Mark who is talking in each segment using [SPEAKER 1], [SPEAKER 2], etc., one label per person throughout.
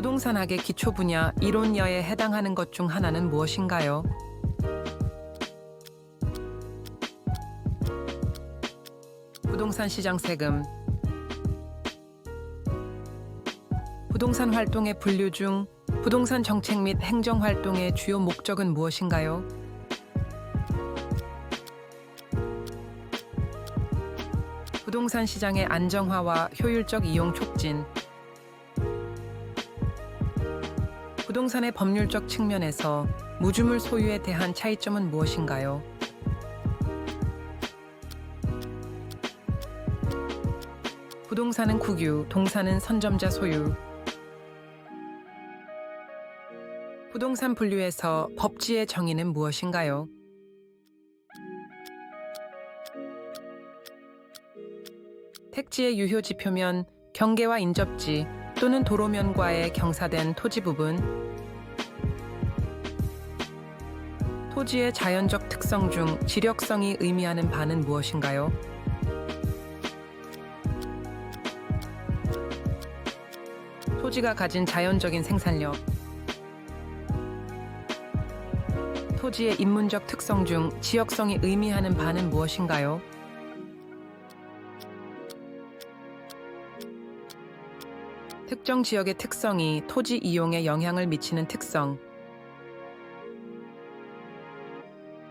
[SPEAKER 1] 부동산학의 기초 분야 이론여에 해당하는 것 중 하나는 무엇인가요? 부동산 시장 세금 부동산 활동의 분류 중 부동산 정책 및 행정 활동의 주요 목적은 무엇인가요? 부동산 시장의 안정화와 효율적 이용 촉진 부동산의 법률적 측면에서 무주물 소유에 대한 차이점은 무엇인가요? 부동산은 국유, 동산은 선점자 소유. 부동산 분류에서 법지의 정의는 무엇인가요? 택지의 유효 지표면 경계와 인접지 또는 도로면과의 경사된 토지 부분 토지의 자연적 특성 중 지력성이 의미하는 바는 무엇인가요? 토지가 가진 자연적인 생산력 토지의 인문적 특성 중 지역성이 의미하는 바는 무엇인가요? 특정 지역의 특성이 토지 이용에 영향을 미치는 특성.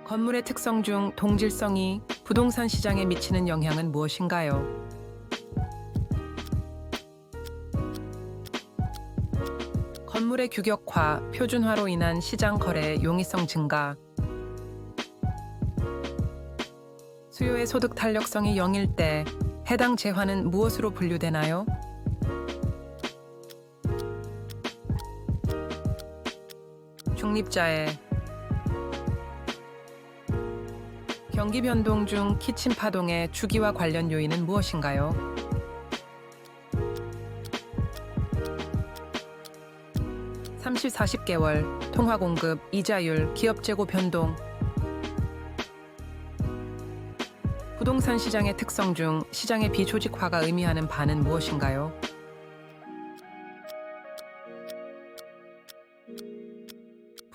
[SPEAKER 1] 건물의 특성 중 동질성이 부동산 시장에 미치는 영향은 무엇인가요? 건물의 규격화, 표준화로 인한 시장 거래의 용이성 증가. 수요의 소득 탄력성이 0일 때 해당 재화는 무엇으로 분류되나요? 중립자의 경기 변동 중 키친 파동의 주기와 관련 요인은 무엇인가요? (30, 40개월) 통화 공급 이자율 기업 재고 변동 부동산 시장의 특성 중 시장의 비조직화가 의미하는 바는 무엇인가요?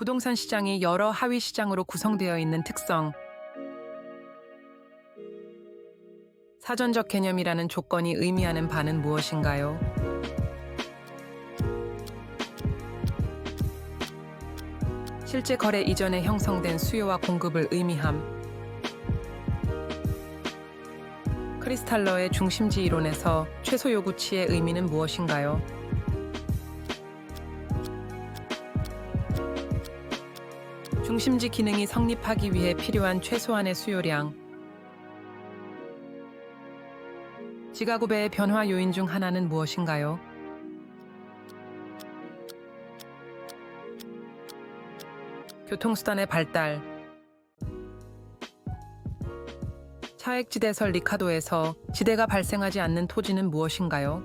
[SPEAKER 1] 부동산 시장이 여러 하위 시장으로 구성되어 있는 특성. 사전적 개념이라는 조건이 의미하는 바는 무엇인가요? 실제 거래 이전에 형성된 수요와 공급을 의미함. 크리스탈러의 중심지 이론에서 최소 요구치의 의미는 무엇인가요? 중심지 기능이 성립하기 위해 필요한 최소한의 수요량. 지가구배의 변화 요인 중 하나는 무엇인가요? 교통수단의 발달. 차액지대설 리카도에서 지대가 발생하지 않는 토지는 무엇인가요?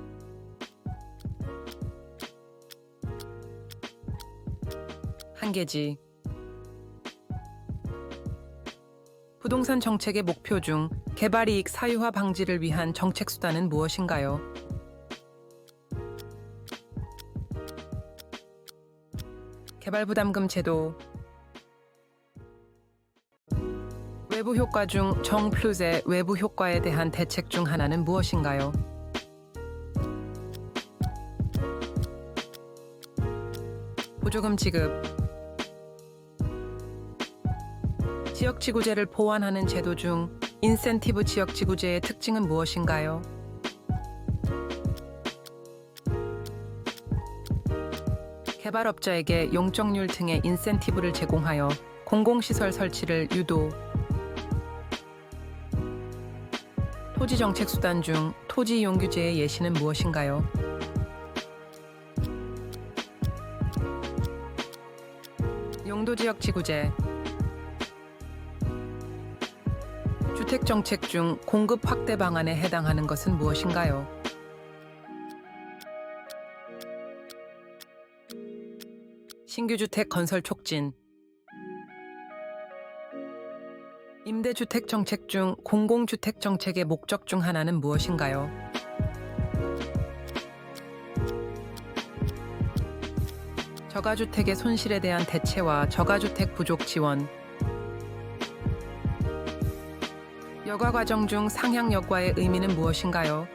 [SPEAKER 1] 한계지. 부동산 정책의 목표 중 개발 이익 사유화 방지를 위한 정책 수단은 무엇인가요? 개발 부담금 제도 외부 효과 중 정플루스의 외부 효과에 대한 대책 중 하나는 무엇인가요? 보조금 지급 지역지구제를 보완하는 제도 중 인센티브 지역지구제의 특징은 무엇인가요? 개발업자에게 용적률 등의 인센티브를 제공하여 공공시설 설치를 유도. 토지 정책 수단 중 토지 이용 규제의 예시는 무엇인가요? 용도 지역 지구제 주택 정책 중 공급 확대 방안에 해당하는 것은 무엇인가요? 신규 주택 건설 촉진 임대주택 정책 중 공공주택 정책의 목적 중 하나는 무엇인가요? 저가주택의 손실에 대한 대체와 저가주택 부족 지원 여가 과정 중 상향 여과의 의미는 무엇인가요?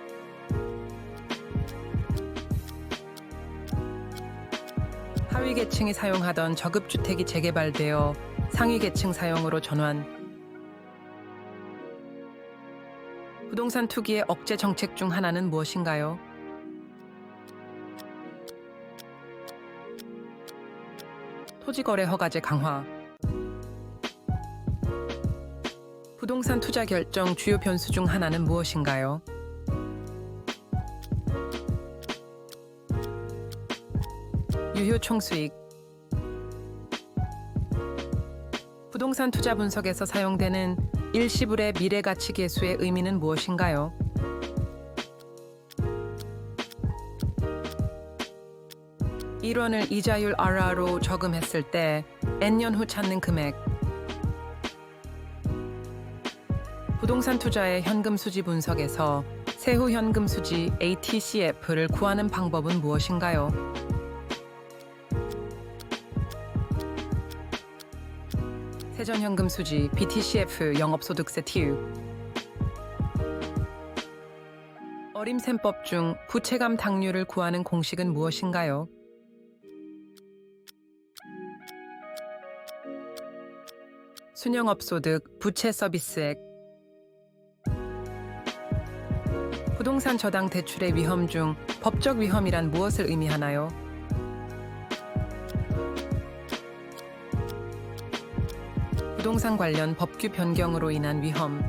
[SPEAKER 1] 하위 계층이 사용하던 저급 주택이 재개발되어 상위 계층 사용으로 전환. 부동산 투기의 억제 정책 중 하나는 무엇인가요? 토지거래 허가제 강화. 부동산 투자 결정 주요 변수 중 하나는 무엇인가요? 유효 총수익. 부동산 투자 분석에서 사용되는 일시불의 미래 가치 계수의 의미는 무엇인가요? 일원을 이자율 RR로 저금했을 때 N년 후 찾는 금액 부동산 투자의 현금 수지 분석에서 세후 현금 수지 ATCF를 구하는 방법은 무엇인가요? 세전 현금 수지 BTCF 영업소득세 TU 어림셈법 중 부채감 당률을 구하는 공식은 무엇인가요? 순영업 소득 부채 서비스액 부동산 저당 대출의 위험 중 법적 위험이란 무엇을 의미하나요? 부동산 관련 법규 변경으로 인한 위험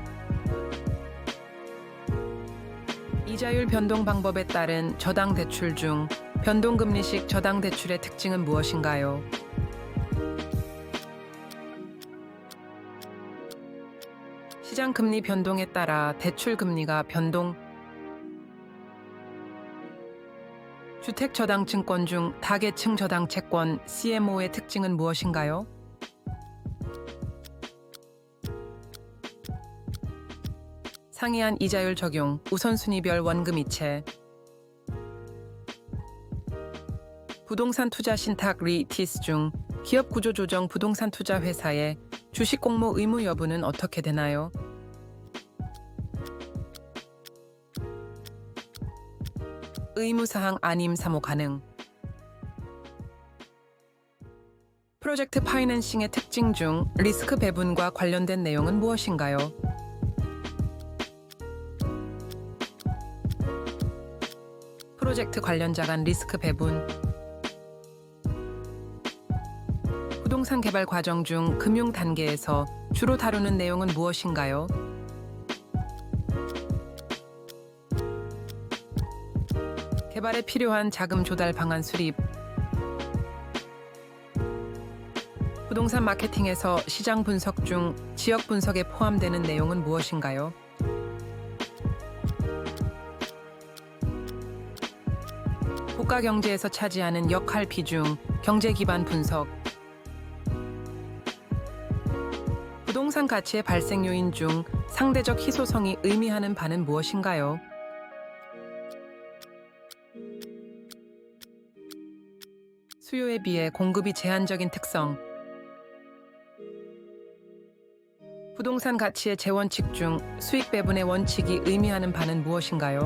[SPEAKER 1] 이자율 변동 방법에 따른 저당 대출 중 변동금리식 저당 대출의 특징은 무엇인가요? 시장 금리 변동에 따라 대출 금리가 변동 주택 저당 증권 중 다계층 저당 채권 CMO의 특징은 무엇인가요? 상이한 이자율 적용, 우선순위별 원금 이체. 부동산 투자 신탁 리티스 중 기업 구조 조정 부동산 투자 회사의 주식 공모 의무 여부는 어떻게 되나요? 의무사항 아님 사모 가능. 프로젝트 파이낸싱의 특징 중 리스크 배분과 관련된 내용은 무엇인가요? 프로젝트 관련자 간 리스크 배분 부동산 개발 과정 중 금융 단계에서 주로 다루는 내용은 무엇인가요? 개발에 필요한 자금 조달 방안 수립 부동산 마케팅에서 시장 분석 중 지역 분석에 포함되는 내용은 무엇인가요? 국가 경제에서 차지하는 역할 비중, 경제 기반 분석. 부동산 가치의 발생 요인 중 상대적 희소성이 의미하는 바는 무엇인가요? 수요에 비해 공급이 제한적인 특성. 부동산 가치의 재원칙 중 수익 배분의 원칙이 의미하는 바는 무엇인가요?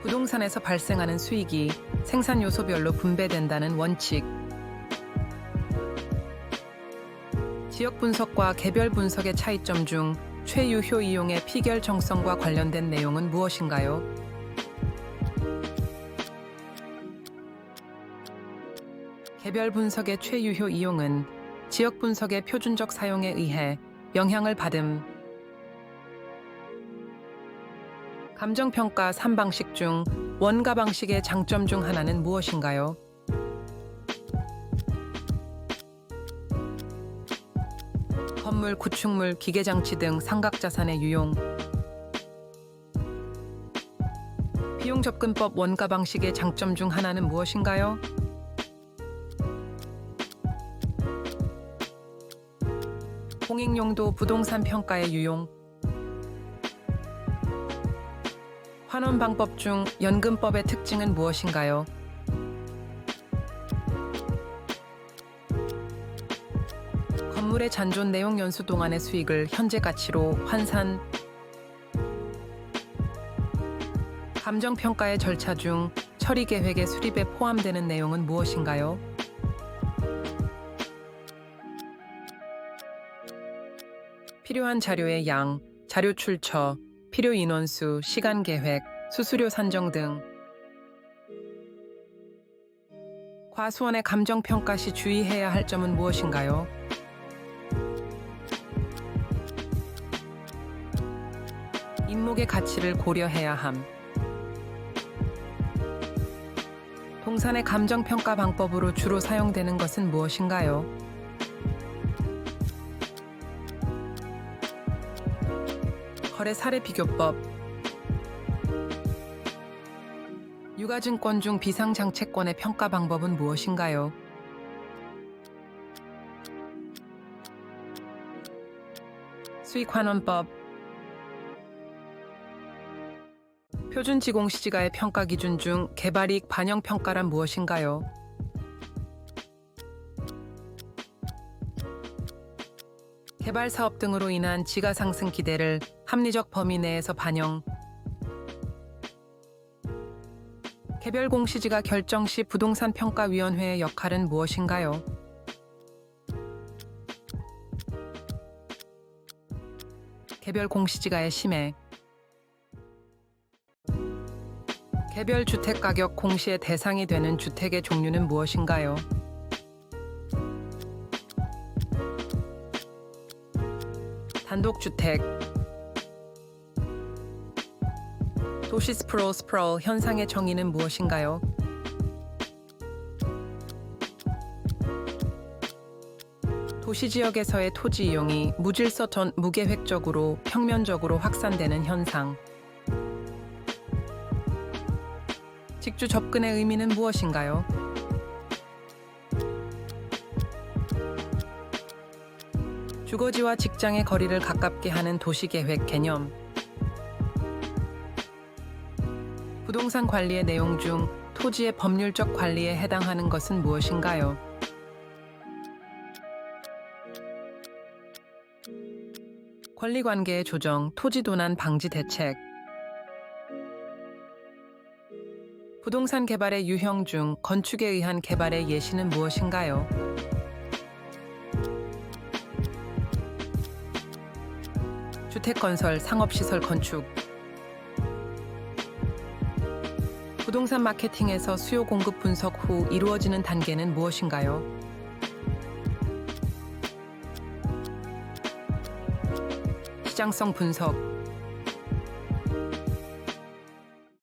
[SPEAKER 1] 부동산에서 발생하는 수익이 생산 요소별로 분배된다는 원칙. 지역 분석과 개별 분석의 차이점 중 최유효 이용의 피결 정성과 관련된 내용은 무엇인가요? 개별 분석의 최유효 이용은 지역 분석의 표준적 사용에 의해 영향을 받음. 감정평가 3방식 중 원가 방식의 장점 중 하나는 무엇인가요? 건물, 구축물, 기계장치 등 삼각자산의 유용. 비용 접근법 원가 방식의 장점 중 하나는 무엇인가요? 공익용도 부동산 평가의 유용. 환원 방법 중 연금법의 특징은 무엇인가요? 건물의 잔존 내용 연수 동안의 수익을 현재 가치로 환산 감정 평가의 절차 중 처리 계획의 수립에 포함되는 내용은 무엇인가요? 필요한 자료의 양, 자료 출처, 필요 인원수, 시간 계획, 수수료 산정 등 과수원의 감정 평가 시 주의해야 할 점은 무엇인가요? 인목의 가치를 고려해야 함. 동산의 감정 평가 방법으로 주로 사용되는 것은 무엇인가요? 거래 사례 비교법 유가증권 중 비상장채권의 평가 방법은 무엇인가요? 수익환원법 표준지공시지가의 평가 기준 중 개발이익 반영 평가란 무엇인가요? 개발 사업 등으로 인한 지가 상승 기대를 합리적 범위 내에서 반영. 개별 공시지가 결정 시 부동산 평가 위원회의 역할은 무엇인가요? 개별 공시지가의 심해. 개별 주택 가격 공시의 대상이 되는 주택의 종류는 무엇인가요? 단독주택 도시 스프롤 스프롤 현상의 정의는 무엇인가요? 도시 지역에서의 토지 이용이 무질서 전 무계획적으로 평면적으로 확산되는 현상. 직주 접근의 의미는 무엇인가요? 주거지와 직장의 거리를 가깝게 하는 도시계획 개념. 부동산 관리의 내용 중 토지의 법률적 관리에 해당하는 것은 무엇인가요? 권리 관계의 조정, 토지 도난 방지 대책. 부동산 개발의 유형 중 건축에 의한 개발의 예시는 무엇인가요? 주택 건설, 상업시설 건축. 부동산 마케팅에서 수요 공급 분석 후 이루어지는 단계는 무엇인가요? 시장성 분석,